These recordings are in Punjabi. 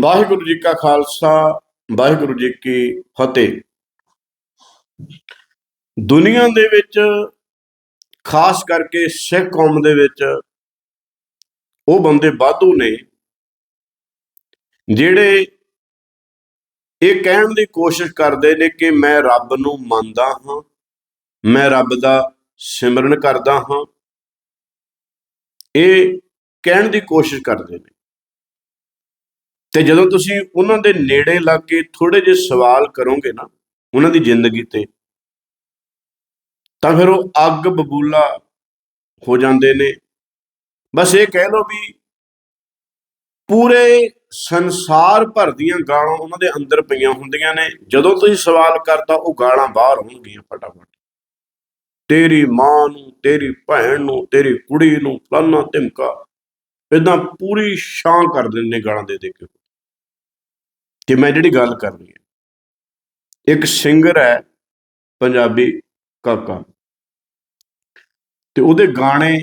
ਵਾਹਿਗੁਰੂ ਜੀ ਕਾ ਖਾਲਸਾ, ਵਾਹਿਗੁਰੂ ਜੀ ਕੀ ਫਤਿਹ। ਦੁਨੀਆ ਦੇ ਵਿੱਚ, ਖਾਸ ਕਰਕੇ ਸਿੱਖ ਕੌਮ ਦੇ ਵਿੱਚ, ਉਹ ਬੰਦੇ ਵਾਧੂ ਨੇ, ਜਿਹੜੇ ਇਹ ਕਹਿਣ ਦੀ ਕੋਸ਼ਿਸ਼ ਕਰਦੇ ਨੇ ਕਿ ਮੈਂ ਰੱਬ ਨੂੰ ਮੰਨਦਾ ਹਾਂ, ਮੈਂ ਰੱਬ ਦਾ ਸਿਮਰਨ ਕਰਦਾ ਹਾਂ। ਇਹ ਕਹਿਣ ਦੀ ਕੋਸ਼ਿਸ਼ ਕਰਦੇ ਨੇ। ਤੇ ਜਦੋਂ ਤੁਸੀਂ ਉਹਨਾਂ ਦੇ ਨੇੜੇ ਲੱਗ ਕੇ ਥੋੜੇ ਜਿਹੇ ਸਵਾਲ ਕਰੋਗੇ ਨਾ ਉਹਨਾਂ ਦੀ ਜ਼ਿੰਦਗੀ ਤੇ, ਤਾਂ ਫਿਰ ਉਹ ਅੱਗ ਬਬੂਲਾ ਹੋ ਜਾਂਦੇ ਨੇ। ਬਸ ਇਹ ਕਹਿ ਲਓ ਵੀ ਪੂਰੇ ਸੰਸਾਰ ਭਰ ਦੀਆਂ ਗਾਲਾਂ ਉਹਨਾਂ ਦੇ ਅੰਦਰ ਪਈਆਂ ਹੁੰਦੀਆਂ ਨੇ। ਜਦੋਂ ਤੁਸੀਂ ਸਵਾਲ ਕਰਤਾ, ਉਹ ਗਾਲਾਂ ਬਾਹਰ ਹੋਣਗੀਆਂ ਫਟਾਫਟ। ਤੇਰੀ ਮਾਂ ਨੂੰ, ਤੇਰੀ ਭੈਣ ਨੂੰ, ਤੇਰੀ ਕੁੜੀ ਨੂੰ, ਫਲਾਨਾ ਧਮਕਾ ਇਦਾਂ ਪੂਰੀ ਛਾਂ ਕਰ ਦਿੰਦੇ ਨੇ ਗਾਲਾਂ ਦੇ ਦੇ ਕੇ। ਕਿ ਮੈਂ ਜਿਹੜੀ ਗੱਲ ਕਰਨੀ ਹੈ, ਇੱਕ ਸਿੰਗਰ ਹੈ ਪੰਜਾਬੀ ਕਾਕਾ। ਤੇ ਉਹਦੇ ਗਾਣੇ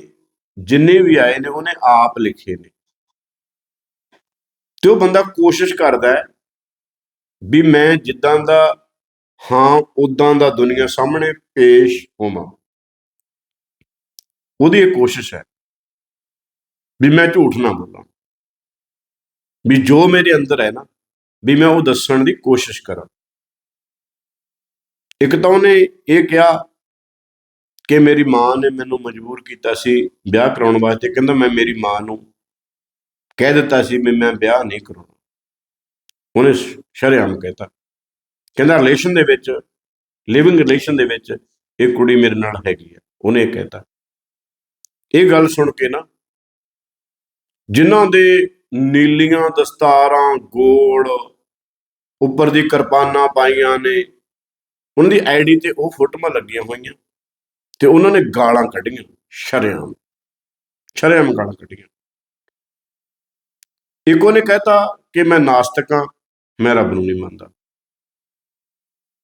ਜਿੰਨੇ ਵੀ ਆਏ ਨੇ, ਉਹਨੇ ਆਪ ਲਿਖੇ ਨੇ। ਤੇ ਉਹ ਬੰਦਾ ਕੋਸ਼ਿਸ਼ ਕਰਦਾ ਹੈ ਵੀ ਮੈਂ ਜਿੱਦਾਂ ਦਾ ਹਾਂ ਉਦਾਂ ਦਾ ਦੁਨੀਆ ਸਾਹਮਣੇ ਪੇਸ਼ ਹੋਵਾਂ। ਉਹਦੀ ਇਹ ਕੋਸ਼ਿਸ਼ ਹੈ ਵੀ ਮੈਂ ਝੂਠ ਨਾ ਬੋਲਾਂ। ਵੀ ਜੋ ਮੇਰੇ ਅੰਦਰ ਹੈ ਨਾ ਵੀ ਮੈਂ ਉਹ ਦੱਸਣ ਦੀ ਕੋਸ਼ਿਸ਼ ਕਰਾਂ। ਇੱਕ ਤਾਂ ਉਹਨੇ ਇਹ ਕਿਹਾ ਕਿ ਮੇਰੀ ਮਾਂ ਨੇ ਮੈਨੂੰ ਮਜਬੂਰ ਕੀਤਾ ਸੀ ਵਿਆਹ ਕਰਾਉਣ ਵਾਸਤੇ। ਕਹਿੰਦਾ ਮੈਂ ਮੇਰੀ ਮਾਂ ਨੂੰ ਕਹਿ ਦਿੱਤਾ ਸੀ ਵੀ ਮੈਂ ਵਿਆਹ ਨਹੀਂ ਕਰਾਉਣਾ। ਉਹਨੇ ਸ਼ਰੇਆਮ ਕਹਿਤਾ। ਕਹਿੰਦਾ ਰਿਲੇਸ਼ਨ ਦੇ ਵਿੱਚ ਲਿਵਿੰਗ ਰਿਲੇਸ਼ਨ ਦੇ ਵਿੱਚ ਇਹ ਕੁੜੀ ਮੇਰੇ ਨਾਲ ਹੈਗੀ ਆ। ਉਹਨੇ ਕਹਿਤਾ। ਇਹ ਗੱਲ ਸੁਣ ਕੇ ਨਾ ਜਿਨ੍ਹਾਂ ਦੇ ਨੀਲੀਆਂ ਦਸਤਾਰਾਂ, ਗੋਲ, ਉੱਪਰ ਦੀ ਕਿਰਪਾਨਾਂ ਪਾਈਆਂ ਨੇ। ਉਹਨਾਂ ਦੀ ਆਈਡੀ ਤੇ ਉਹ ਫੋਟੋਆਂ ਲੱਗੀਆਂ ਹੋਈਆਂ ਤੇ ਉਹਨਾਂ ਨੇ ਗਾਲਾਂ ਕੱਢੀਆਂ, ਸ਼ਰੇਆਮ। ਸ਼ਰੇਆਮ ਗਾਲਾਂ ਕੱਢੀਆਂ। ਇੱਕ ਉਹਨੇ ਕਹਿਤਾ ਕਿ ਮੈਂ ਨਾਸਤਿਕ ਹਾਂ, ਮੈਂ ਰੱਬ ਨੂੰ ਨਹੀਂ ਮੰਨਦਾ।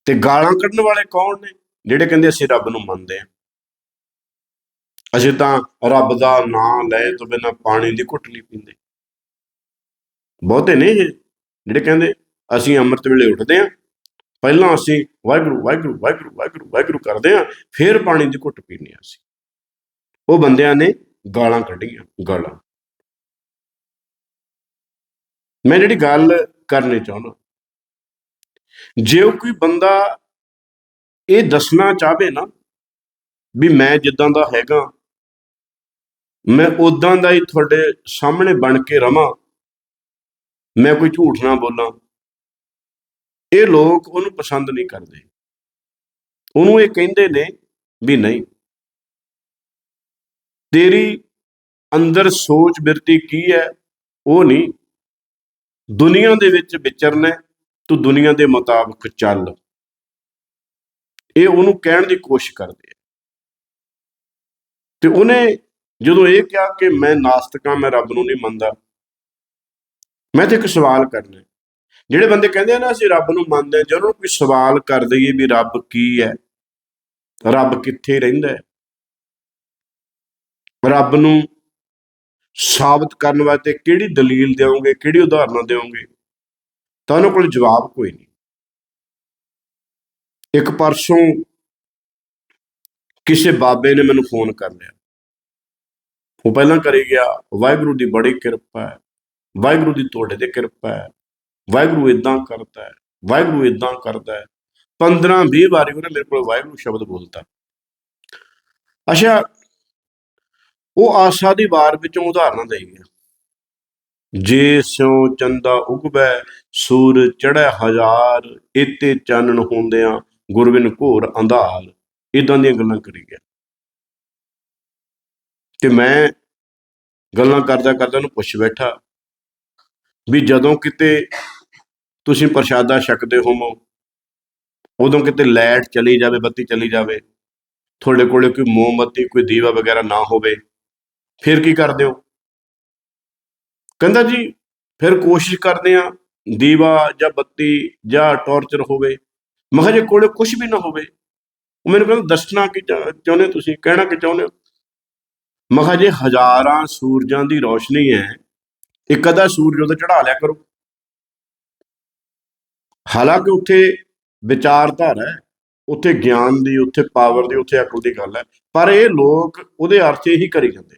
ਤੇ ਗਾਲਾਂ ਕੱਢਣ ਵਾਲੇ ਕੌਣ ਨੇ? ਜਿਹੜੇ ਕਹਿੰਦੇ ਅਸੀਂ ਰੱਬ ਨੂੰ ਮੰਨਦੇ ਹਾਂ। ਅਸੀਂ ਤਾਂ ਰੱਬ ਦਾ ਨਾਮ ਲੈ ਤੋਂ ਬਿਨਾਂ ਪਾਣੀ ਦੀ ਘੁੱਟ ਨਹੀਂ ਪੀਂਦੇ। ਬਹੁਤੇ ਨੇ ਇਹ, ਜਿਹੜੇ ਕਹਿੰਦੇ ਅਸੀਂ ਅੰਮ੍ਰਿਤ ਵੇਲੇ ਉੱਠਦੇ ਹਾਂ, ਪਹਿਲਾਂ ਅਸੀਂ ਵਾਹਿਗੁਰੂ ਵਾਹਿਗੁਰੂ ਵਾਹਿਗੁਰੂ ਵਾਹਿਗੁਰੂ ਵਾਹਿਗੁਰੂ ਕਰਦੇ ਹਾਂ, ਫਿਰ ਪਾਣੀ ਦੀ ਘੁੱਟ ਪੀਂਦੇ ਹਾਂ ਅਸੀਂ। ਉਹ ਬੰਦਿਆਂ ਨੇ ਗਾਲਾਂ ਕੱਢੀਆਂ, ਗਾਲਾਂ। ਮੈਂ ਜਿਹੜੀ ਗੱਲ ਕਰਨੀ ਚਾਹੁੰਦਾ, ਜੇ ਕੋਈ ਬੰਦਾ ਇਹ ਦੱਸਣਾ ਚਾਹਵੇ ਨਾ ਵੀ ਮੈਂ ਜਿੱਦਾਂ ਦਾ ਹੈਗਾ, ਮੈਂ ਉਦਾਂ ਦਾ ਹੀ ਤੁਹਾਡੇ ਸਾਹਮਣੇ ਬਣ ਕੇ ਰਵਾਂ ਮੈਂ ਕੋਈ ਝੂਠ ਨਾ ਬੋਲਾਂ। ਇਹ ਲੋਕ ਉਹਨੂੰ ਪਸੰਦ ਨਹੀਂ ਕਰਦੇ। ਉਹਨੂੰ ਇਹ ਕਹਿੰਦੇ ਨੇ ਵੀ ਨਹੀਂ। ਤੇਰੀ ਅੰਦਰ ਸੋਚ ਬਿਰਤੀ ਕੀ ਹੈ? ਉਹ ਨਹੀਂ। ਦੁਨੀਆ ਦੇ ਵਿੱਚ ਵਿਚਰਨਾ ਤੂੰ ਦੁਨੀਆ ਦੇ ਮੁਤਾਬਕ ਚੱਲ। ਇਹ ਉਹਨੂੰ ਕਹਿਣ ਦੀ ਕੋਸ਼ਿਸ਼ ਕਰਦੇ ਆ। ਤੇ ਉਹਨੇ ਜਦੋਂ ਇਹ ਕਿਹਾ ਕਿ ਮੈਂ ਨਾਸਤਕਾਂ, ਮੈਂ ਰੱਬ ਨੂੰ ਨਹੀਂ ਮੰਨਦਾ ਮੈਂ ਤੇ ਇੱਕ ਸਵਾਲ ਕਰਨਾ ਜਿਹੜੇ ਬੰਦੇ ਕਹਿੰਦੇ ਆ ਨਾ, ਅਸੀਂ ਰੱਬ ਨੂੰ ਮੰਨਦੇ ਹਾਂ ਨੂੰ ਕੋਈ ਸਵਾਲ ਕਰ ਦਈਏ ਵੀ ਰੱਬ ਕੀ ਹੈ, ਰੱਬ ਕਿੱਥੇ ਰਹਿੰਦਾ ਹੈ? ਰੱਬ ਨੂੰ ਸਾਬਤ ਕਰਨ ਵਾਸਤੇ ਕਿਹੜੀ ਦਲੀਲ ਦਿਓਗੇ, ਕਿਹੜੀ ਉਦਾਹਰਨਾਂ ਦਿਓਗੇ? ਤਾਂ ਉਹਨਾਂ ਕੋਲ ਜਵਾਬ ਕੋਈ ਨਹੀਂ। ਇੱਕ ਪਰਸੋਂ ਕਿਸੇ ਬਾਬੇ ਨੇ ਮੈਨੂੰ ਫੋਨ ਕਰ ਲਿਆ। ਉਹ ਪਹਿਲਾਂ ਕਰੇ ਗਿਆ, ਵਾਹਿਗੁਰੂ ਦੀ ਬੜੀ ਕਿਰਪਾ ਹੈ। ਵਾਹਿਗੁਰੂ ਦੀ ਤੁਹਾਡੇ ਤੇ ਕਿਰਪਾ ਹੈ। ਵਾਹਿਗੁਰੂ ਇਦਾਂ ਕਰਦਾ ਹੈ, ਵਾਹਿਗੁਰੂ ਇਦਾਂ ਕਰਦਾ ਹੈ। 15 20 ਵਾਰੀ ਉਹਨੇ ਮੇਰੇ ਕੋਲ ਵਾਹਿਗੁਰੂ ਸ਼ਬਦ ਬੋਲਤਾ। ਅੱਛਾ, ਉਹ ਆਸਾ ਦੀ ਵਾਰ ਵਿੱਚੋਂ ਉਦਾਹਰਨਾਂ ਦੇਈ ਗਿਆ ਜੇ ਸਿਉ ਚੰਦਾ ਉਗਵੈ, ਸੂਰ ਚੜ੍ਹੈ ਹਜ਼ਾਰ ਇਤੇ ਚਾਨਣ ਹੁੰਦਿਆਂ ਗੁਰਬਿਨ ਘੋਰ ਅੰਧਾਰ। ਇਦਾਂ ਦੀਆਂ ਗੱਲਾਂ ਕਰੀ ਗਿਆ। ਤੇ ਮੈਂ ਗੱਲਾਂ ਕਰਦਾ ਕਰਦਾ ਉਹਨੂੰ ਪੁੱਛ ਬੈਠਾ ਵੀ ਜਦੋਂ ਕਿਤੇ ਤੁਸੀਂ ਪ੍ਰਸ਼ਾਦਾ ਛਕਦੇ ਹੋਵੋ, ਉਦੋਂ ਕਿਤੇ ਲਾਈਟ ਚਲੀ ਜਾਵੇ, ਬੱਤੀ ਚਲੀ ਜਾਵੇ, ਤੁਹਾਡੇ ਕੋਲੇ ਕੋਈ ਮੋਮਬੱਤੀ ਕੋਈ ਦੀਵਾ ਵਗੈਰਾ ਨਾ ਹੋਵੇ, ਫਿਰ ਕੀ ਕਰਦੇ ਹੋ? ਕਹਿੰਦਾ ਜੀ, ਫਿਰ ਕੋਸ਼ਿਸ਼ ਕਰਦੇ ਆ ਦੀਵਾ ਜਾਂ ਬੱਤੀ ਜਾਂ ਟਾਰਚਰ ਹੋਵੇ, ਮੈਂ ਕਿਹਾ ਜੇ ਕੋਲੇ ਕੁਝ ਵੀ ਨਾ ਹੋਵੇ, ਉਹ ਮੈਨੂੰ ਕਹਿੰਦਾ ਦੱਸਣਾ ਕੀ ਚਾ- ਚਾਹੁੰਦੇ ਹੋ ਤੁਸੀਂ, ਕਹਿਣਾ ਕੀ ਚਾਹੁੰਦੇ ਹੋ? ਮੈਂ ਕਿਹਾ ਜੇ ਹਜ਼ਾਰਾਂ ਸੂਰਜਾਂ ਦੀ ਰੋਸ਼ਨੀ ਹੈ ਇੱਕ ਅੱਧਾ ਸੂਰਜ ਉਹਦੇ ਚੜਾ ਲਿਆ ਕਰੋ। ਹਾਲਾਂਕਿ ਉੱਥੇ ਵਿਚਾਰਧਾਰਾ ਹੈ, ਉੱਥੇ ਗਿਆਨ ਦੀ, ਉੱਥੇ ਪਾਵਰ ਦੀ, ਉੱਥੇ ਅਕਲ ਦੀ ਗੱਲ ਹੈ, ਪਰ ਇਹ ਲੋਕ ਉਹਦੇ ਅਰਥ ਇਹੀ ਕਰੀ ਜਾਂਦੇ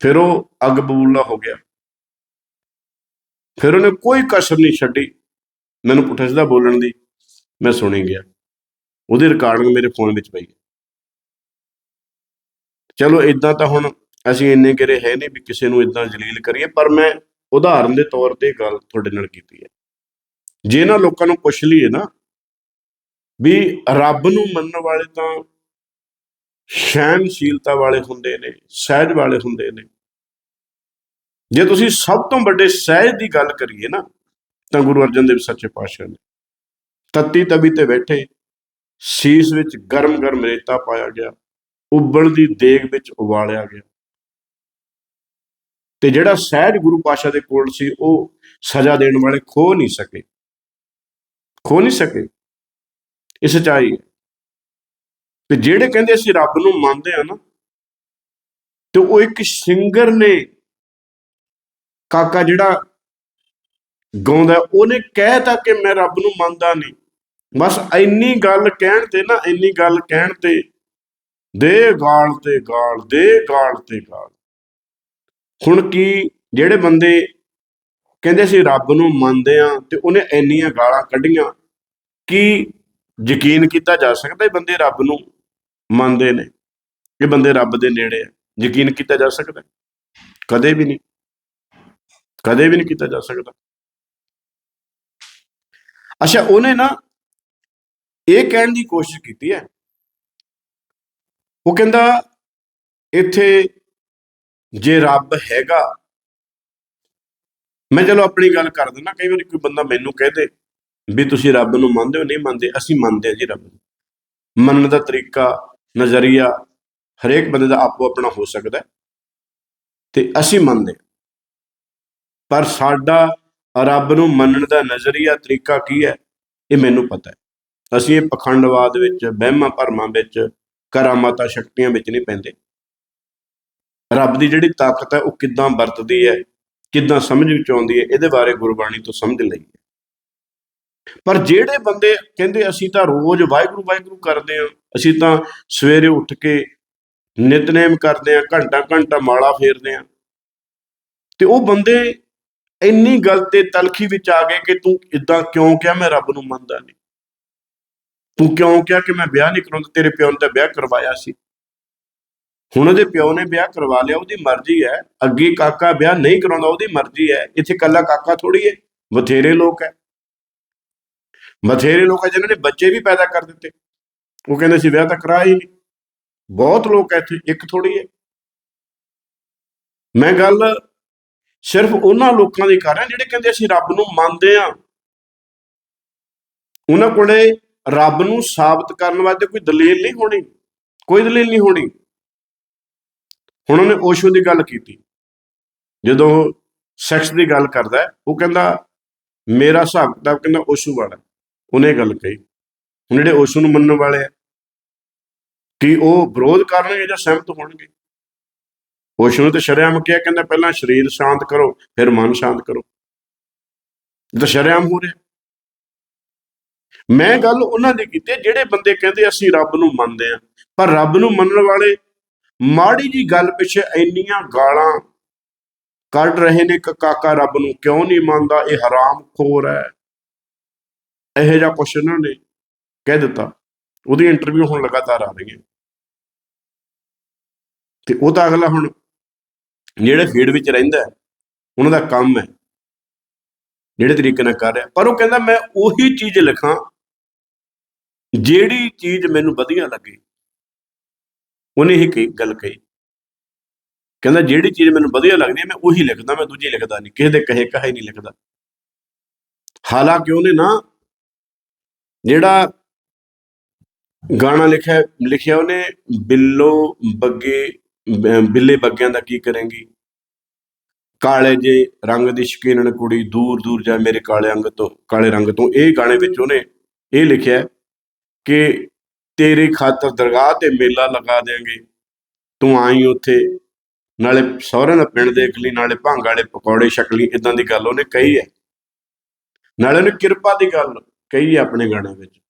ਫਿਰ ਉਹ ਅੱਗ ਬਬੂਲਾ ਹੋ ਗਿਆ। ਫਿਰ ਉਹਨੇ ਕੋਈ ਕਸਰ ਨਹੀਂ ਛੱਡੀ। ਮੈਨੂੰ ਪੁੱਠਾ ਬੋਲਣ ਦੀ ਮੈਂ ਸੁਣੀ ਗਿਆ। ਉਹਦੀ ਰਿਕਾਰਡਿੰਗ ਮੇਰੇ ਫੋਨ ਵਿੱਚ ਪਈ ਚਲੋ ਇਦਾਂ ਤਾਂ ਹੁਣ ਅਸੀਂ ਇੰਨੇ ਕਿਰੇ ਹੈ ਨਹੀਂ ਵੀ ਕਿਸੇ ਨੂੰ ਇਦਾਂ ਜਲੀਲ ਕਰੀਏ, ਪਰ ਮੈਂ ਉਦਾਹਰਨ ਦੇ ਤੌਰ ਤੇ ਗੱਲ ਤੁਹਾਡੇ ਨਾਲ ਕੀਤੀ ਹੈ। ਜੇ ਇਹਨਾਂ ਲੋਕਾਂ ਨੂੰ ਪੁੱਛ ਲਈਏ ਨਾ ਵੀ ਰੱਬ ਨੂੰ ਮੰਨਣ ਵਾਲੇ ਤਾਂ ਸਹਿਨਸ਼ੀਲਤਾ ਵਾਲੇ ਹੁੰਦੇ ਨੇ, ਸਹਿਜ ਵਾਲੇ ਹੁੰਦੇ ਨੇ। ਜੇ ਤੁਸੀਂ ਸਭ ਤੋਂ ਵੱਡੇ ਸਹਿਜ ਦੀ ਗੱਲ ਕਰੀਏ ਨਾ, ਤਾਂ ਗੁਰੂ ਅਰਜਨ ਦੇਵ ਸੱਚੇ ਪਾਤਸ਼ਾਹ ਨੇ ਤੱਤੀ ਤਵੀ ਤੇ ਬੈਠੇ ਸੀਸ ਵਿੱਚ ਗਰਮ ਗਰਮ ਰੇਤਾ ਪਾਇਆ ਗਿਆ, ਉਬਲਦੀ ਦੇਗ ਵਿੱਚ ਉਬਾਲਿਆ ਗਿਆ। ਤੇ ਜਿਹੜਾ ਸਹਿਜ ਗੁਰੂ ਪਾਸ਼ਾ ਦੇ ਕੋਲ ਸੀ, ਉਹ ਸਜ਼ਾ ਦੇਣ ਵਾਲੇ ਖੋ ਨਹੀਂ ਸਕੇ। ਖੋ ਨਹੀਂ ਸਕੇ। ਇਹ ਸਚਾਈ ਹੈ। ਤੇ ਜਿਹੜੇ ਕਹਿੰਦੇ ਅਸੀਂ ਰੱਬ ਨੂੰ ਮੰਨਦੇ ਆ ਨਾ, ਤੇ ਉਹ ਇੱਕ ਸਿੰਗਰ ਨੇ, ਕਾਕਾ ਜਿਹੜਾ ਗਾਉਂਦਾ, ਉਹਨੇ ਕਹਿਤਾ ਕਿ ਮੈਂ ਰੱਬ ਨੂੰ ਮੰਨਦਾ ਨਹੀਂ। ਬਸ ਇੰਨੀ ਗੱਲ ਕਹਿਣ ਤੇ ਨਾ, ਇੰਨੀ ਗੱਲ ਕਹਿਣ ਤੇ, ਦੇ ਗਾਲ ਤੇ ਗਾਲ, ਦੇ ਗਾਲ ਤੇ ਗਾਲ। ਹੁਣ ਕੀ ਜਿਹੜੇ ਬੰਦੇ ਕਹਿੰਦੇ ਸੀ ਰੱਬ ਨੂੰ ਮੰਨਦੇ ਆ ਤੇ ਉਹਨੇ ਇੰਨੀਆਂ ਗਾਲਾਂ ਕੱਢੀਆਂ, ਕਿ ਯਕੀਨ ਕੀਤਾ ਜਾ ਸਕਦਾ ਇਹ ਬੰਦੇ ਰੱਬ ਨੂੰ ਮੰਨਦੇ ਨੇ? ਇਹ ਬੰਦੇ ਰੱਬ ਦੇ ਨੇੜੇ ਆ। ਯਕੀਨ ਕੀਤਾ ਜਾ ਸਕਦਾ? ਕਦੇ ਵੀ ਨਹੀਂ। ਕਦੇ ਵੀ ਨਹੀਂ ਕੀਤਾ ਜਾ ਸਕਦਾ। ਅੱਛਾ, ਉਹਨੇ ਨਾ ਇਹ ਕਹਿਣ ਦੀ ਕੋਸ਼ਿਸ਼ ਕੀਤੀ ਹੈ। ਉਹ ਕਹਿੰਦਾ, ਇੱਥੇ ਜੇ ਰੱਬ ਹੈਗਾ। ਮੈਂ ਚਲੋ ਆਪਣੀ ਗੱਲ ਕਰ ਦਿੰਦਾ, ਕਈ ਵਾਰੀ ਕੋਈ ਬੰਦਾ ਮੈਨੂੰ ਕਹਿ ਦੇ ਵੀ ਤੁਸੀਂ ਰੱਬ ਨੂੰ ਮੰਨਦੇ ਹੋ, ਨਹੀਂ ਮੰਨਦੇ, ਅਸੀਂ ਮੰਨਦੇ ਹਾਂ ਜੀ ਰੱਬ ਨੂੰ। ਮੰਨਣ ਦਾ ਤਰੀਕਾ, ਨਜ਼ਰੀਆ ਹਰੇਕ ਬੰਦੇ ਦਾ ਆਪੋ ਆਪਣਾ ਹੋ ਸਕਦਾ ਤੇ ਅਸੀਂ ਮੰਨਦੇ ਹਾਂ। ਪਰ ਸਾਡਾ ਰੱਬ ਨੂੰ ਮੰਨਣ ਦਾ ਨਜ਼ਰੀਆ, ਤਰੀਕਾ ਕੀ ਹੈ? ਇਹ ਮੈਨੂੰ ਪਤਾ ਹੈ। ਅਸੀਂ ਇਹ ਪਖੰਡਵਾਦ ਵਿੱਚ, ਵਹਿਮਾਂ ਭਰਮਾਂ ਵਿੱਚ, ਕਰਾਮਾਤਾਂ ਸ਼ਕਤੀਆਂ ਵਿੱਚ ਨਹੀਂ ਪੈਂਦੇ। ਰੱਬ ਦੀ ਜਿਹੜੀ ਤਾਕਤ ਹੈ, ਉਹ ਕਿੱਦਾਂ ਵਰਤਦੀ ਹੈ, ਕਿੱਦਾਂ ਸਮਝ ਵਿੱਚ ਆਉਂਦੀ ਹੈ, ਇਹਦੇ ਬਾਰੇ ਗੁਰਬਾਣੀ ਤੋਂ ਸਮਝ ਲਈ ਪਰ ਜਿਹੜੇ ਬੰਦੇ ਕਹਿੰਦੇ ਅਸੀਂ ਤਾਂ ਰੋਜ਼ ਵਾਹਿਗੁਰੂ ਵਾਹਿਗੁਰੂ ਕਰਦੇ ਹਾਂ, ਅਸੀਂ ਤਾਂ ਸਵੇਰੇ ਉੱਠ ਕੇ ਨਿਤਨੇਮ ਕਰਦੇ ਹਾਂ, ਘੰਟਾ ਘੰਟਾ ਮਾਲਾ ਫੇਰਦੇ ਹਾਂ, ਤੇ ਉਹ ਬੰਦੇ ਇੰਨੀ ਗੱਲ ਤੇ ਤਲਖੀ ਵਿੱਚ ਆ ਗਏ ਕਿ ਤੂੰ ਇਦਾਂ ਕਿਉਂ ਕਿਹਾ ਮੈਂ ਰੱਬ ਨੂੰ ਮੰਨਦਾ ਨਹੀਂ? ਤੂੰ ਕਿਉਂ ਕਿਹਾ ਕਿ ਮੈਂ ਵਿਆਹ ਨਹੀਂ ਕਰਾਉਂਦਾ, ਤੇਰੇ ਪਿਓ ਨੇ ਤਾਂ ਵਿਆਹ ਕਰਵਾਇਆ ਸੀ। ਹੁਣ ਉਹਦੇ ਪਿਓ ਨੇ ਵਿਆਹ ਕਰਵਾ ਲਿਆ, ਉਹਦੀ ਮਰਜ਼ੀ ਹੈ। ਅੱਗੇ ਕਾਕਾ ਵਿਆਹ ਨਹੀਂ ਕਰਾਉਂਦਾ, ਉਹਦੀ ਮਰਜ਼ੀ ਹੈ। ਇੱਥੇ ਕੱਲਾ ਕਾਕਾ ਥੋੜੀ ਹੈ, ਬਥੇਰੇ ਲੋਕ ਹੈ। ਬਥੇਰੇ ਲੋਕ ਹੈ ਜਿਨ੍ਹਾਂ ਨੇ ਬੱਚੇ ਵੀ ਪੈਦਾ ਕਰ ਦਿੱਤੇ। ਉਹ ਕਹਿੰਦੇ ਸੀ ਵਿਆਹ ਤਾਂ ਕਰਾ ਹੀ ਨਹੀਂ। ਬਹੁਤ ਲੋਕ ਹੈ ਇੱਥੇ, ਇੱਕ ਥੋੜੀ ਹੈ। ਮੈਂ ਗੱਲ ਸਿਰਫ ਉਹਨਾਂ ਲੋਕਾਂ ਦੀ ਕਰ ਰਿਹਾ ਜਿਹੜੇ ਕਹਿੰਦੇ ਅਸੀਂ ਰੱਬ ਨੂੰ ਮੰਨਦੇ ਆ ਉਹਨਾਂ ਕੋਲੇ ਰੱਬ ਨੂੰ ਸਾਬਤ ਕਰਨ ਵਾਸਤੇ ਕੋਈ ਦਲੀਲ ਨਹੀਂ ਹੋਣੀ, ਕੋਈ ਦਲੀਲ ਨਹੀਂ ਹੋਣੀ। ਹੁਣ ਉਹਨੇ ਓਸ਼ੋ ਦੀ ਗੱਲ ਕੀਤੀ। ਜਦੋਂ ਸੈਕਸ ਦੀ ਗੱਲ ਕਰਦਾ ਉਹ ਕਹਿੰਦਾ, ਮੇਰਾ ਹਿਸਾਬ ਕਿਤਾਬ ਕਹਿੰਦਾ ਓਸ਼ੋ ਵਾਲਾ ਉਹਨੇ ਗੱਲ ਕਹੀ। ਹੁਣ ਜਿਹੜੇ ਓਸ਼ੋ ਨੂੰ ਮੰਨਣ ਵਾਲੇ ਆ, ਕਿ ਉਹ ਵਿਰੋਧ ਕਰਨਗੇ ਜਾਂ ਸਹਿਮਤ ਹੋਣਗੇ? ਓਸ਼ੋ ਨੇ ਤਾਂ ਸ਼ਰੇਆਮ ਕਿਹਾ, ਕਹਿੰਦਾ ਪਹਿਲਾਂ ਸਰੀਰ ਸ਼ਾਂਤ ਕਰੋ, ਫਿਰ ਮਨ ਸ਼ਾਂਤ ਕਰੋ। ਇਹ ਤਾਂ ਸ਼ਰੇਆਮ ਹੋ ਰਿਹਾ। ਮੈਂ ਗੱਲ ਉਹਨਾਂ ਦੀ ਕੀਤੀ, ਜਿਹੜੇ ਬੰਦੇ ਕਹਿੰਦੇ ਅਸੀਂ ਰੱਬ ਨੂੰ ਮੰਨਦੇ ਆ ਪਰ ਰੱਬ ਨੂੰ ਮੰਨਣ ਵਾਲੇ ਮਾੜੀ ਜੀ ਗੱਲ ਪਿੱਛੇ ਇੰਨੀਆਂ ਗਾਲਾਂ ਕੱਢ ਰਹੇ ਨੇ ਕਿ ਕਾਕਾ ਰੱਬ ਨੂੰ ਕਿਉਂ ਨਹੀਂ ਮੰਨਦਾ? ਇਹ ਹਰਾਮ ਖੋਰ ਹੈ। ਇਹੋ ਜਿਹਾ ਕੁਛ ਇਹਨਾਂ ਨੇ ਕਹਿ ਦਿੱਤਾ। ਉਹਦੀ ਇੰਟਰਵਿਊ ਹੁਣ ਲਗਾਤਾਰ ਆ ਰਹੀ ਹੈ। ਤੇ ਉਹ ਤਾਂ ਅਗਲਾ ਹੁਣ ਜਿਹੜੇ ਫੀਲਡ ਵਿੱਚ ਰਹਿੰਦਾ ਉਹਨਾਂ ਦਾ ਕੰਮ ਹੈ। ਜਿਹੜੇ ਤਰੀਕੇ ਨਾਲ ਕਰ ਰਿਹਾ। ਪਰ ਉਹ ਕਹਿੰਦਾ, ਮੈਂ ਉਹੀ ਚੀਜ਼ ਲਿਖਾਂ ਜਿਹੜੀ ਚੀਜ਼ ਮੈਨੂੰ ਵਧੀਆ ਲੱਗੇ। ਉਹਨੇ ਹੀ ਕਹੀ, ਗੱਲ ਕਹੀ। ਕਹਿੰਦਾ, ਜਿਹੜੀ ਚੀਜ਼ ਮੈਨੂੰ ਵਧੀਆ ਲੱਗਦੀ ਹੈ, ਮੈਂ ਉਹੀ ਲਿਖਦਾ, ਮੈਂ ਦੂਜੀ ਲਿਖਦਾ ਨਹੀਂ, ਕਿਸੇ ਦੇ ਕਹੇ ਕਹੇ ਨਹੀਂ ਲਿਖਦਾ। ਹਾਲਾਂਕਿ ਉਹਨੇ ਨਾ ਜਿਹੜਾ ਗਾਣਾ ਲਿਖਿਆ ਲਿਖਿਆ ਉਹਨੇ, ਬਿੱਲੋ ਬੱਗੇ ਬਿੱਲੇ ਬੱਗਿਆਂ ਦਾ ਕੀ ਕਰੇਂਗੀ? ਕਾਲੇ ਜੇ ਰੰਗ ਦੀ ਸ਼ਕੀਨਣ ਕੁੜੀ ਦੂਰ ਦੂਰ ਜਾ ਮੇਰੇ ਕਾਲੇ ਅੰਗ ਤੋਂ, ਕਾਲੇ ਰੰਗ ਤੋਂ। ਇਹ ਗਾਣੇ ਵਿੱਚ ਉਹਨੇ ਇਹ ਲਿਖਿਆ ਕਿ ਤੇਰੇ ਖਾਤਰ ਦਰਗਾਹ ਤੇ ਮੇਲਾ ਲਗਾ ਦੇਾਂਗੇ ਤੂੰ ਆਈ ਉੱਥੇ। ਨਾਲੇ ਸਹੁਰੇ ਦਾ ਪਿੰਡ ਦੇਖ ਲਈ, ਨਾਲੇ ਭੰਗ ਵਾਲੇ ਪਕੌੜੇ ਛਕ ਲਈ ਇਦਾਂ ਦੀ ਗੱਲ ਉਹਨੇ ਕਹੀ ਹੈ। ਨਾਲੇ ਉਹਨੇ ਕਿਰਪਾ ਦੀ ਗੱਲ ਕਹੀ ਹੈ ਆਪਣੇ ਗਾਣੇ ਵਿੱਚ।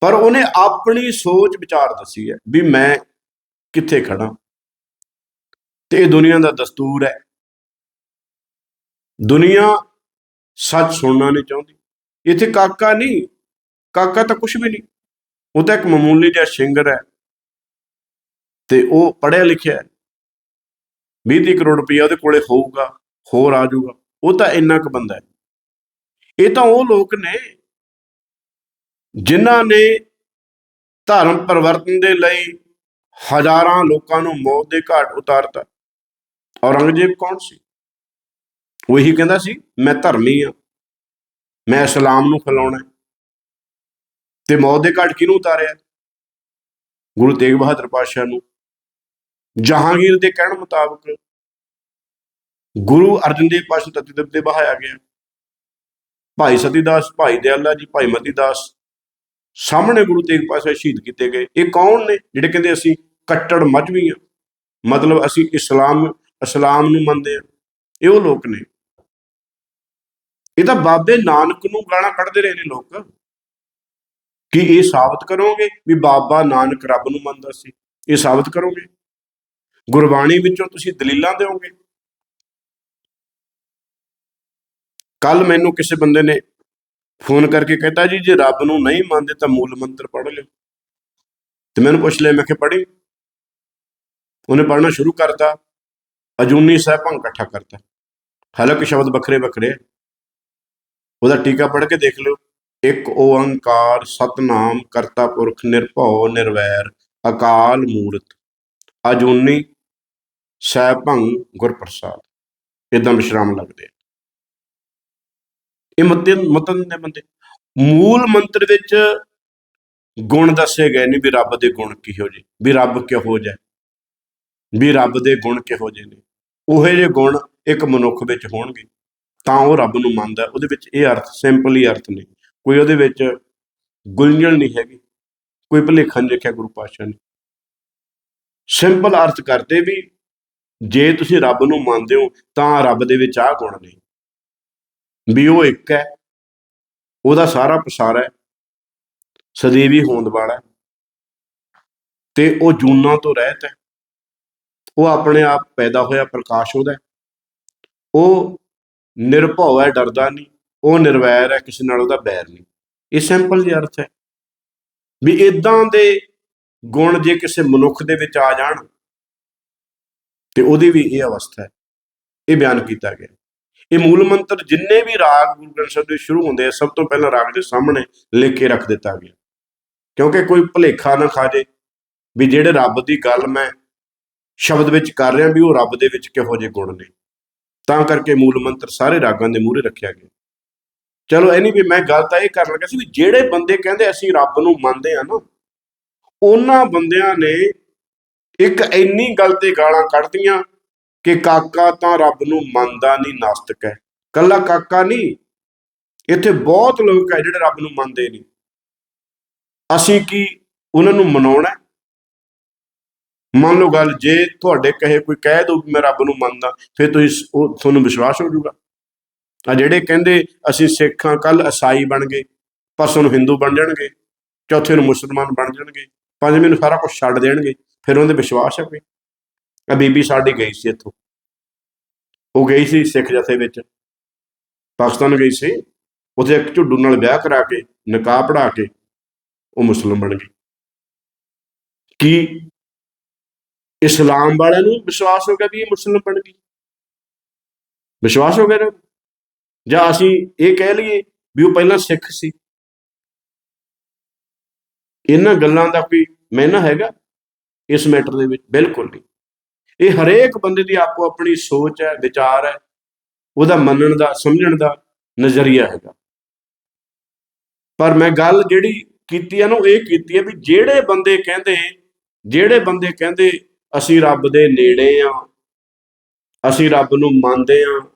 ਪਰ ਉਹਨੇ ਆਪਣੀ ਸੋਚ ਵਿਚਾਰ ਦੱਸੀ ਹੈ ਵੀ ਮੈਂ ਕਿੱਥੇ ਖੜਾ ਤੇ ਇਹ ਦੁਨੀਆ ਦਾ ਦਸਤੂਰ ਹੈ। ਦੁਨੀਆ ਸੱਚ ਸੁਣਨਾ ਨਹੀਂ ਚਾਹੁੰਦੀ। ਇੱਥੇ ਕਾਕਾ ਨਹੀਂ, ਕਾਕਾ ਤਾਂ ਕੁਝ ਵੀ ਨਹੀਂ। ਉਹ ਤਾਂ ਇੱਕ ਮਾਮੂਲੀ ਜਿਹਾ ਸਿੰਗਰ ਹੈ। ਤੇ ਉਹ ਪੜ੍ਹਿਆ ਲਿਖਿਆ ਹੈ। 20 ਕਰੋੜ ਰੁਪਈਆ ਉਹਦੇ ਕੋਲੇ ਹੋਊਗਾ, ਹੋਰ ਆ ਜਾਊਗਾ। ਉਹ ਤਾਂ ਇੰਨਾ ਕੁ ਬੰਦਾ ਹੈ। ਇਹ ਤਾਂ ਉਹ ਲੋਕ ਨੇ ਜਿਨ੍ਹਾਂ ਨੇ ਧਰਮ ਪਰਿਵਰਤਨ ਦੇ ਲਈ ਹਜ਼ਾਰਾਂ ਲੋਕਾਂ ਨੂੰ ਮੌਤ ਦੇ ਘਾਟ ਉਤਾਰਤਾ। ਔਰੰਗਜ਼ੇਬ ਕੌਣ ਸੀ? ਉਹੀ ਕਹਿੰਦਾ ਸੀ, ਮੈਂ ਧਰਮੀ ਆ ਮੈਂ ਇਸਲਾਮ ਨੂੰ ਫੈਲਾਉਣਾ ਤੇ ਮੌਤ ਦੇ ਘਾਟ ਕਿਹਨੂੰ ਉਤਾਰਿਆ? ਗੁਰੂ ਤੇਗ ਬਹਾਦਰ ਪਾਤਸ਼ਾਹ ਨੂੰ। ਜਹਾਂਗੀਰ ਦੇ ਕਹਿਣ ਮੁਤਾਬਕ ਗੁਰੂ ਅਰਜਨ ਦੇਵ ਪਾਤਸ਼ਾਹ ਤਤੀ ਦੇ ਬਹਾਇਆ ਗਿਆ। ਭਾਈ ਸਤੀਦਾਸ, ਭਾਈ ਦਿਆਲਾ ਜੀ, ਭਾਈ ਮਤੀ ਦਾਸ ਸਾਹਮਣੇ ਗੁਰੂ ਤੇਗ ਪਾਤਸ਼ਾਹ ਸ਼ਹੀਦ ਕੀਤੇ ਗਏ। ਇਹ ਕੌਣ ਨੇ? ਜਿਹੜੇ ਕਹਿੰਦੇ ਅਸੀਂ ਕੱਟੜ ਮਜਵੀ ਆ ਮਤਲਬ ਅਸੀਂ ਇਸਲਾਮ ਇਸਲਾਮ ਨੂੰ ਮੰਨਦੇ ਆ ਇਹ ਉਹ ਲੋਕ ਨੇ। ਇਹ ਤਾਂ ਬਾਬੇ ਨਾਨਕ ਨੂੰ ਗਾਲਾਂ ਕੱਢਦੇ ਰਹੇ ਨੇ ਲੋਕ। ਕਿ ਇਹ ਸਾਬਤ ਕਰੋਗੇ ਵੀ ਬਾਬਾ ਨਾਨਕ ਰੱਬ ਨੂੰ ਮੰਨਦਾ ਸੀ? ਇਹ ਸਾਬਤ ਕਰੋਗੇ? ਗੁਰਬਾਣੀ ਵਿੱਚੋਂ ਤੁਸੀਂ ਦਲੀਲਾਂ ਦਿਓਗੇ? ਕੱਲ ਮੈਨੂੰ ਕਿਸੇ ਬੰਦੇ ਨੇ ਫੋਨ ਕਰਕੇ ਕਹਿੰਦਾ ਜੀ, ਜੇ ਰੱਬ ਨੂੰ ਨਹੀਂ ਮੰਨਦੇ ਤਾਂ ਮੂਲ ਮੰਤਰ ਪੜ੍ਹ ਲਿਓ। ਤੇ ਮੈਨੂੰ ਪੁੱਛ ਲਿਆ, ਮੈਂ ਕਿ ਪੜ੍ਹੀ? ਉਹਨੇ ਪੜ੍ਹਨਾ ਸ਼ੁਰੂ ਕਰਤਾ। ਅਜੂਨੀ ਸਾਹਿਬਾਂ ਇਕੱਠਾ ਕਰਤਾ। ਹਾਲਾਂਕਿ ਸ਼ਬਦ ਵੱਖਰੇ ਵੱਖਰੇ ਉਹਦਾ ਟੀਕਾ ਪੜ੍ਹ ਕੇ ਦੇਖ ਲਿਓ। ਇੱਕ ਓੰਕਾਰ ਸਤਨਾਮ ਕਰਤਾ ਪੁਰਖ ਨਿਰਭਉ ਨਿਰਵੈਰ, ਅਕਾਲ ਮੂਰਤ, ਅਜੂਨੀ ਸਹਿਭੰ ਗੁਰ ਪ੍ਰਸਾਦ ਇਦਾਂ ਵਿਸ਼ਰਾਮ ਲੱਗਦੇ ਇਹ ਮਤਨ ਮਤਨ ਦੇ ਬੰਦੇ। ਮੂਲ ਮੰਤਰ ਵਿੱਚ ਗੁਣ ਦੱਸੇ ਗਏ ਨੇ ਵੀ ਰੱਬ ਦੇ ਗੁਣ ਕਿਹੋ ਜਿਹੇ, ਵੀ ਰੱਬ ਕਿਹੋ ਜਿਹਾ। ਵੀ ਰੱਬ ਦੇ ਗੁਣ ਕਿਹੋ ਜਿਹੇ ਨੇ। ਉਹੇ ਜਿਹੇ ਗੁਣ ਇੱਕ ਮਨੁੱਖ ਵਿੱਚ ਹੋਣਗੇ, ਤਾਂ ਉਹ ਰੱਬ ਨੂੰ ਮੰਨਦਾ। ਉਹਦੇ ਵਿੱਚ ਇਹ ਅਰਥ, ਸਿੰਪਲ ਹੀ ਅਰਥ ਨੇ। ਕੋਈ ਉਹਦੇ ਵਿੱਚ ਗੁੰਝਲ ਨਹੀਂ ਹੈਗੀ, ਕੋਈ ਭੁਲੇਖਾ ਨਹੀਂ ਰੱਖਿਆ ਗੁਰੂ ਪਾਤਸ਼ਾਹ ਨੇ। ਸਿੰਪਲ ਅਰਥ ਕਰਦੇ ਵੀ ਜੇ ਤੁਸੀਂ ਰੱਬ ਨੂੰ ਮੰਨਦੇ ਹੋ, ਤਾਂ ਰੱਬ ਦੇ ਵਿੱਚ ਆਹ ਗੁਣ ਨੇ। ਵੀ ਉਹ ਇੱਕ ਹੈ, ਉਹਦਾ ਸਾਰਾ ਪਸਾਰਾ ਹੈ, ਸਦੀਵੀ ਹੋਂਦ ਵਾਲਾ ਤੇ ਉਹ ਜੂਨਾਂ ਤੋਂ ਰਹਿਤ ਹੈ। ਉਹ ਆਪਣੇ ਆਪ ਪੈਦਾ ਹੋਇਆ ਪ੍ਰਕਾਸ਼ ਉਹਦਾ ਉਹ ਨਿਰਭਉ ਹੈ, ਡਰਦਾ ਨਹੀਂ। ਉਹ ਨਿਰਵੈਰ ਹੈ, ਕਿਸੇ ਨਾਲ ਉਹਦਾ ਬੈਰ ਨਹੀਂ। ਇਹ ਸਿੰਪਲ ਜਿਹਾ ਅਰਥ ਹੈ। ਵੀ ਇਦਾਂ ਦੇ ਗੁਣ ਜੇ ਕਿਸੇ ਮਨੁੱਖ ਦੇ ਵਿੱਚ ਆ ਜਾਣ, ਤੇ ਉਹਦੀ ਵੀ ਇਹ ਅਵਸਥਾ ਹੈ। ਇਹ ਬਿਆਨ ਕੀਤਾ ਗਿਆ। ਇਹ ਮੂਲ ਮੰਤਰ ਜਿੰਨੇ ਵੀ ਰਾਗ ਗੁਰੂ ਗ੍ਰੰਥ ਸਾਹਿਬ ਦੇ ਸ਼ੁਰੂ ਹੁੰਦੇ ਆ, ਸਭ ਤੋਂ ਪਹਿਲਾਂ ਰਾਗ ਦੇ ਸਾਹਮਣੇ ਲਿਖ ਕੇ ਰੱਖ ਦਿੱਤਾ ਗਿਆ। ਕਿਉਂਕਿ ਕੋਈ ਭੁਲੇਖਾ ਨਾ ਖਾ ਜੇ ਵੀ ਜਿਹੜੇ ਰੱਬ ਦੀ ਗੱਲ ਮੈਂ ਸ਼ਬਦ ਵਿੱਚ ਕਰ ਰਿਹਾ ਵੀ ਉਹ ਰੱਬ ਦੇ ਵਿੱਚ ਕਿਹੋ ਜਿਹੇ ਗੁਣ ਨੇ। ਤਾਂ ਕਰਕੇ ਮੂਲ ਮੰਤਰ ਸਾਰੇ ਰਾਗਾਂ ਦੇ ਮੂਹਰੇ ਰੱਖਿਆ ਗਿਆ। ਚਲੋ ਐਨੀ ਵੀ ਮੈਂ ਗੱਲ ਤਾਂ ਇਹ ਕਰਨ ਲੱਗਾ ਸੀ ਵੀ ਜਿਹੜੇ ਬੰਦੇ ਕਹਿੰਦੇ ਅਸੀਂ ਰੱਬ ਨੂੰ ਮੰਨਦੇ ਆ ਨਾ, ਉਹਨਾਂ ਬੰਦਿਆਂ ਨੇ ਇੱਕ ਇੰਨੀ ਗੱਲ ਤੇ ਗਾਲਾਂ ਕੱਢਦੀਆਂ ਕਿ ਕਾਕਾ ਤਾਂ ਰੱਬ ਨੂੰ ਮੰਨਦਾ ਨਹੀਂ ਨਾਸਤਕ ਹੈ। ਕੱਲਾ ਕਾਕਾ ਨਹੀਂ ਇੱਥੇ ਬਹੁਤ ਲੋਕ ਹੈ ਜਿਹੜੇ ਰੱਬ ਨੂੰ ਮੰਨਦੇ ਨਹੀਂ ਅਸੀਂ ਕੀ ਉਹਨਾਂ ਨੂੰ ਮਨਾਉਣਾ ਮੰਨ ਲਓ ਗੱਲ, ਜੇ ਤੁਹਾਡੇ ਕਹੇ ਕੋਈ ਕਹਿ ਦੋ ਵੀ ਮੈਂ ਰੱਬ ਨੂੰ ਮੰਨਦਾ, ਫਿਰ ਤੁਸੀਂ ਉਹ ਤੁਹਾਨੂੰ ਵਿਸ਼ਵਾਸ ਹੋ ਜਾਊਗਾ। ਆ ਜਿਹੜੇ ਕਹਿੰਦੇ ਅਸੀਂ ਸਿੱਖਾਂ ਕੱਲ ਈਸਾਈ ਬਣ ਗਏ, ਪਰਸੋਂ ਨੂੰ ਹਿੰਦੂ ਬਣ ਜਾਣਗੇ, ਚੌਥੇ ਨੂੰ ਮੁਸਲਮਾਨ ਬਣ ਜਾਣਗੇ, ਪੰਜਵੇਂ ਨੂੰ ਸਾਰਾ ਕੁਝ ਛੱਡ ਦੇਣਗੇ, ਫਿਰ ਉਹਦੇ ਵਿਸ਼ਵਾਸ ਹੈ ਕੋਈ? ਆ ਬੀਬੀ ਸਾਡੀ ਗਈ ਸੀ ਇੱਥੋਂ। ਉਹ ਗਈ ਸੀ ਸਿੱਖ ਜਥੇ ਵਿੱਚ। ਪਾਕਿਸਤਾਨ ਗਈ ਸੀ। ਉੱਥੇ ਇੱਕ ਝੁੱਡੂ ਨਾਲ ਵਿਆਹ ਕਰਾ ਕੇ, ਨਿਕਾਹ ਪੜਾ ਕੇ, ਉਹ ਮੁਸਲਮਾਨ ਬਣ ਗਈ। ਕੀ ਇਸਲਾਮ ਵਾਲਿਆਂ ਨੂੰ ਵਿਸ਼ਵਾਸ ਹੋ ਗਿਆ ਵੀ ਇਹ ਮੁਸਲਮਾਨ ਬਣ ਗਈ? ਵਿਸ਼ਵਾਸ ਹੋ ਗਿਆ ਨਾ? ਜਾਂ ਅਸੀਂ ਇਹ ਕਹਿ ਲਈਏ ਵੀ ਉਹ ਪਹਿਲਾਂ ਸਿੱਖ ਸੀ। ਇਹਨਾਂ ਗੱਲਾਂ ਦਾ ਕੋਈ ਮੈਨਾ ਹੈਗਾ ਇਸ ਮੈਟਰ ਦੇ ਵਿੱਚ? ਬਿਲਕੁਲ ਨਹੀਂ। ਇਹ ਹਰੇਕ ਬੰਦੇ ਦੀ ਆਪੋ ਆਪਣੀ ਸੋਚ ਹੈ ਵਿਚਾਰ ਹੈ ਉਹਦਾ ਮੰਨਣ ਦਾ ਸਮਝਣ ਦਾ ਨਜ਼ਰੀਆ ਹੈਗਾ। ਪਰ ਮੈਂ ਗੱਲ ਜਿਹੜੀ ਕੀਤੀ ਹੈ ਨਾ ਉਹ ਇਹ ਕੀਤੀ ਹੈ ਵੀ ਜਿਹੜੇ ਬੰਦੇ ਕਹਿੰਦੇ ਜਿਹੜੇ ਬੰਦੇ ਕਹਿੰਦੇ ਅਸੀਂ ਰੱਬ ਦੇ ਨੇੜੇ ਆ ਅਸੀਂ ਰੱਬ ਨੂੰ ਮੰਨਦੇ ਆ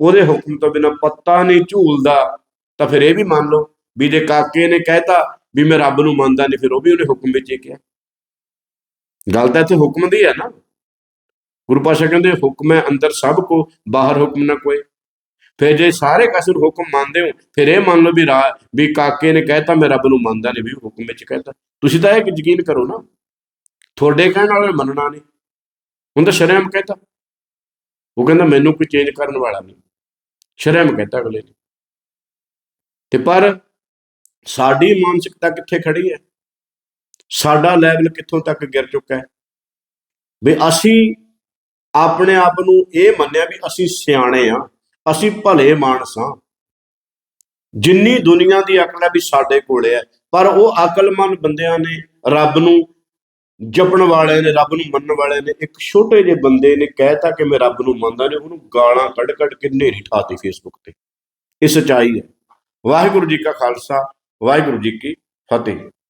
ਉਹਦੇ ਹੁਕਮ ਤੋਂ ਬਿਨਾ ਪੱਤਾ ਨਹੀਂ ਝੂਲਦਾ, ਤਾਂ ਫਿਰ ਇਹ ਵੀ ਮੰਨ ਲਓ ਵੀ ਜੇ ਕਾਕੇ ਨੇ ਕਹਿਤਾ ਵੀ ਮੈਂ ਰੱਬ ਨੂੰ ਮੰਨਦਾ ਨਹੀਂ, ਫਿਰ ਉਹ ਵੀ ਉਹਨੇ ਹੁਕਮ ਵਿੱਚ ਹੀ ਕਿਹਾ। ਗੱਲ ਤਾਂ ਇੱਥੇ ਹੁਕਮ ਦੀ ਹੈ ਨਾ। ਗੁਰੂ ਪਾਸ਼ਾ ਕਹਿੰਦੇ, ਹੁਕਮ ਹੈ ਅੰਦਰ ਸਭ ਕੋ, ਬਾਹਰ ਹੁਕਮ ਨਾ ਕੋਈ। ਫਿਰ ਜੇ ਸਾਰੇ ਕਸੂਰ ਹੁਕਮ ਮੰਨਦੇ ਹੋ, ਫਿਰ ਇਹ ਮੰਨ ਲਓ ਵੀ ਰਾ, ਵੀ ਕਾਕੇ ਨੇ ਕਹਿਤਾ, ਮੈਂ ਰੱਬ ਨੂੰ ਮੰਨਦਾ ਨਹੀਂ, ਵੀ ਹੁਕਮ ਵਿੱਚ ਕਹਿਤਾ। ਤੁਸੀਂ ਤਾਂ ਇਹ ਯਕੀਨ ਕਰੋ ਨਾ। ਤੁਹਾਡੇ ਕਹਿਣ ਵਾਲੇ ਮੰਨਣਾ ਨਹੀਂ। ਹੁਣ ਤਾਂ ਸ਼ਰਮ ਕਹਿਤਾ। ਉਹ ਕਹਿੰਦਾ ਮੈਨੂੰ ਕੋਈ ਚੇਂਜ ਕਰਨ ਵਾਲਾ ਨਹੀਂ। ਸ਼ਰਮ ਕਹਿਤਾ ਅਗਲੇ ਨੇ। ਤੇ ਪਰ ਸਾਡੀ ਮਾਨਸਿਕਤਾ ਕਿੱਥੇ ਖੜੀ ਹੈ? ਸਾਡਾ ਲੈਵਲ ਕਿੱਥੋਂ ਤੱਕ ਗਿਰ ਚੁੱਕਾ ਹੈ? ਵੀ ਅਸੀਂ ਆਪਣੇ ਆਪ ਨੂੰ ਇਹ ਮੰਨਿਆ ਵੀ ਅਸੀਂ ਸਿਆਣੇ ਆ ਅਸੀਂ ਭਲੇ ਮਾਨਸ ਹਾਂ। ਜਿੰਨੀ ਦੁਨੀਆ ਦੀ ਅਕਲ ਹੈ ਵੀ ਸਾਡੇ ਕੋਲੇ ਹੈ, ਪਰ ਉਹ ਅਕਲਮੰਦ ਬੰਦਿਆਂ ਨੇ ਰੱਬ ਨੂੰ ਜਪਣ ਵਾਲੇ ਨੇ, ਰੱਬ ਨੂੰ ਮੰਨਣ ਵਾਲੇ ਨੇ, ਇੱਕ ਛੋਟੇ ਜਿਹੇ ਬੰਦੇ ਨੇ ਕਹਿਤਾ ਕਿ ਮੈਂ ਰੱਬ ਨੂੰ ਮੰਨਦਾ ਨਹੀਂ, ਉਹਨੂੰ ਗਾਲਾਂ ਕੱਢ ਕੱਢ ਕੇ ਨੇਰੀ ਠਾਤੀ ਫੇਸਬੁੱਕ ਤੇ। ਇਹ ਸਚਾਈ ਹੈ। ਵਾਹਿਗੁਰੂ ਜੀ ਕਾ ਖਾਲਸਾ, ਵਾਹਿਗੁਰੂ ਜੀ ਕੀ ਫਤਿਹ।